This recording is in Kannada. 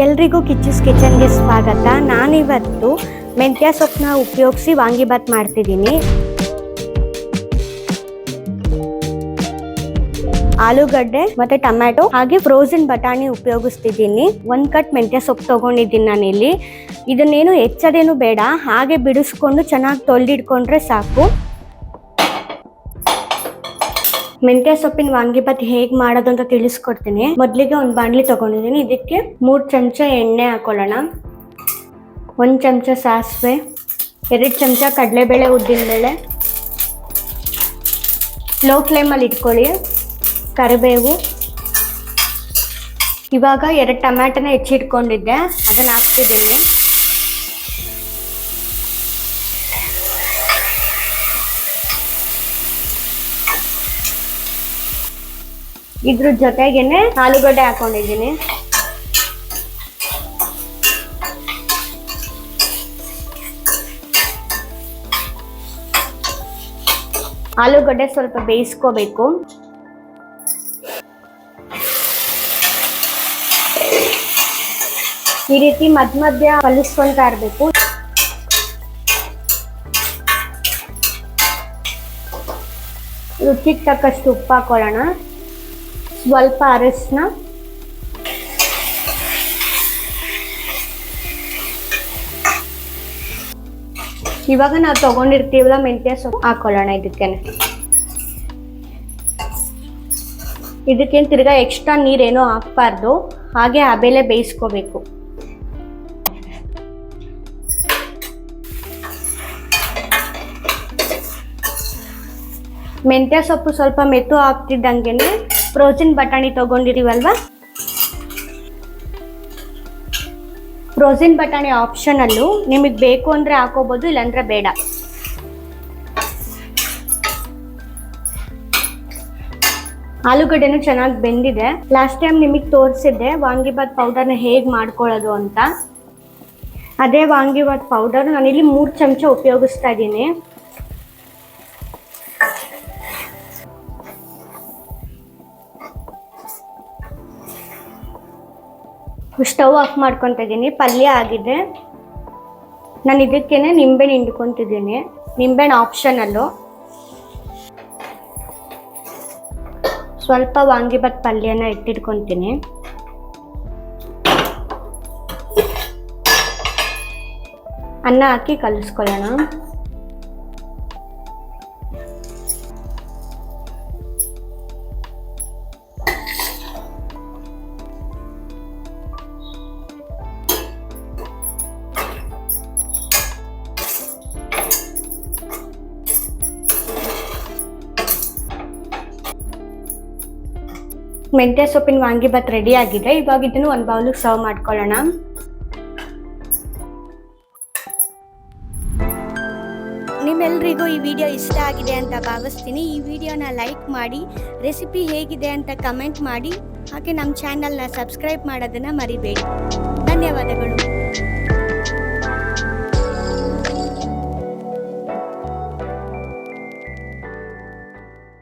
ಎಲ್ರಿಗೂ ಕಿಚ್ಚಸ್ ಕಿಚನ್ಗೆ ಸ್ವಾಗತ. ನಾನಿವತ್ತು ಮೆಂತ್ಯ ಸೊಪ್ಪನ್ನ ಉಪಯೋಗಿಸಿ ವಾಂಗಿಬಾತ್ ಮಾಡ್ತಿದ್ದೀನಿ. ಆಲೂಗಡ್ಡೆ ಮತ್ತೆ ಟೊಮ್ಯಾಟೊ ಹಾಗೆ ಫ್ರೋಸನ್ ಬಟಾಣಿ ಉಪಯೋಗಿಸ್ತಿದ್ದೀನಿ. ಒಂದ್ ಕಟ್ ಮೆಂತ್ಯ ಸೊಪ್ಪು ತಗೊಂಡಿದ್ದೀನಿ ನಾನಿಲ್ಲಿ. ಇದನ್ನೇನು ಹೆಚ್ಚದೇನು ಬೇಡ, ಹಾಗೆ ಬಿಡಿಸ್ಕೊಂಡು ಚೆನ್ನಾಗಿ ತೊಳೆದಿಟ್ಕೊಂಡ್ರೆ ಸಾಕು. ಮೆಂತ್ಯ ಸೊಪ್ಪಿನ ವಾಂಗಿಬಾತ್ ಹೇಗ್ ಮಾಡೋದು ಅಂತ ತಿಳಿಸ್ಕೊಡ್ತೀನಿ. ಮೊದಲಿಗೆ ಒಂದು ಬಾಣಲಿ ತಗೊಂಡಿದ್ದೀನಿ ಇದಕ್ಕೆ ಮೂರು ಚಮಚ ಎಣ್ಣೆ ಹಾಕೊಳ್ಳೋಣ. ಒಂದು ಚಮಚ ಸಾಸಿವೆ, ಎರಡು ಚಮಚ ಕಡಲೆಬೇಳೆ ಉದ್ದಿನಬೇಳೆ ಲೋ ಫ್ಲೇಮಲ್ಲಿ ಇಟ್ಕೊಳ್ಳಿ. ಕರಿಬೇವು. ಇವಾಗ ಎರಡು ಟೊಮ್ಯಾಟೊನ ಹೆಚ್ಚಿಟ್ಕೊಂಡಿದ್ದೆ. ಅದನ್ನ ಹಾಕ್ತಿದ್ದೀನಿ. ಇದ್ರ ಜೊತೆಗೇನೆ ಆಲೂಗಡ್ಡೆ ಹಾಕೊಂಡಿದ್ದೀನಿ. ಆಲೂಗಡ್ಡೆ ಸ್ವಲ್ಪ ಬೇಯಿಸ್ಕೋಬೇಕು. ಈ ರೀತಿ ಮಧ್ಯ ಮಧ್ಯ ಕಲಿಸ್ಕೊಂತಾ ಇರಬೇಕು. ರುಚಿಗೆ ತಕ್ಕಷ್ಟು ಉಪ್ಪು ಹಾಕೊಳ್ಳೋಣ. ಸ್ವಲ್ಪ ಅರಶಿನ. ಇವಾಗ ನಾವು ತಗೊಂಡಿರ್ತೀವಲ್ಲ ಮೆಂತ್ಯ ಸೊಪ್ಪು, ಹಾಕೊಳ್ಳೋಣ ಇದಕ್ಕೇನೆ. ಇದಕ್ಕೇನು ತಿರ್ಗಾ ಎಕ್ಸ್ಟ್ರಾ ನೀರೇನೋ ಹಾಕ್ಬಾರ್ದು. ಹಾಗೆ ಆಬೇಲೆ ಬೇಯಿಸ್ಕೋಬೇಕು. ಮೆಂತ್ಯ ಸೊಪ್ಪು ಸ್ವಲ್ಪ ಮೆತ್ತು ಆಗ್ತಿದ್ದಂಗೆನೆ ಫ್ರೋಜನ್ ಬಟಾಣಿ ತಗೊಂಡಿದೀವಲ್ವಾ? ಫ್ರೋಜನ್ ಬಟಾಣಿ ಆಪ್ಷನಲ್ಲೂ ನಿಮಗೆ ಬೇಕು ಅಂದರೆ ಹಾಕೋಬೋದು, ಇಲ್ಲಾಂದ್ರೆ ಬೇಡ. ಆಲೂಗಡ್ಡೆನೂ ಚೆನ್ನಾಗಿ ಬೆಂದಿದೆ. ಲಾಸ್ಟ್ ಟೈಮ್ ನಿಮಗೆ ತೋರಿಸಿದ್ದೆ ವಾಂಗಿಬಾತ್ ಪೌಡರ್ನ ಹೇಗೆ ಮಾಡ್ಕೊಳ್ಳೋದು ಅಂತ. ಅದೇ ವಾಂಗಿಬಾತ್ ಪೌಡರ್ ನಾನಿಲ್ಲಿ ಮೂರು ಚಮಚ ಉಪಯೋಗಿಸ್ತಾ ಇದ್ದೀನಿ. ಸ್ಟವ್ ಆಫ್ ಮಾಡ್ಕೊತಿದ್ದೀನಿ, ಪಲ್ಯ ಆಗಿದೆ. ನಾನು ಇದಕ್ಕೇನೆ ನಿಂಬೆಹಣ್ಣು ಹಿಂಡ್ಕೊತಿದ್ದೀನಿ ನಿಂಬೆಹಣ್ಣು ಆಪ್ಷನಲ್ಲು ಸ್ವಲ್ಪ ವಾಂಗಿಬಾತ್ ಪಲ್ಯನ ಇಟ್ಟಿಟ್ಕೊತೀನಿ. ಅನ್ನ ಹಾಕಿ ಕಲಿಸ್ಕೊಳ್ಳೋಣ. ಮೆಂತ್ಯ ಸೊಪ್ಪಿನ ವಾಂಗಿಭಾತ್ ರೆಡಿ ಆಗಿದೆ. ಇವಾಗ ಇದನ್ನು ಒಂದು ಬೌಲಿಗೆ ಸರ್ವ್ ಮಾಡ್ಕೊಳ್ಳೋಣ. ನಿಮ್ಮೆಲ್ರಿಗೂ ಈ ವಿಡಿಯೋ ಇಷ್ಟ ಆಗಿದೆ ಅಂತ ಭಾವಿಸ್ತೀನಿ. ಈ ವಿಡಿಯೋನ ಲೈಕ್ ಮಾಡಿ ರೆಸಿಪಿ ಹೇಗಿದೆ ಅಂತ ಕಮೆಂಟ್ ಮಾಡಿ. ಹಾಗೆ ನಮ್ಮ ಚಾನಲ್ನ ಸಬ್ಸ್ಕ್ರೈಬ್ ಮಾಡೋದನ್ನು ಮರಿಬೇಡಿ. ಧನ್ಯವಾದಗಳು.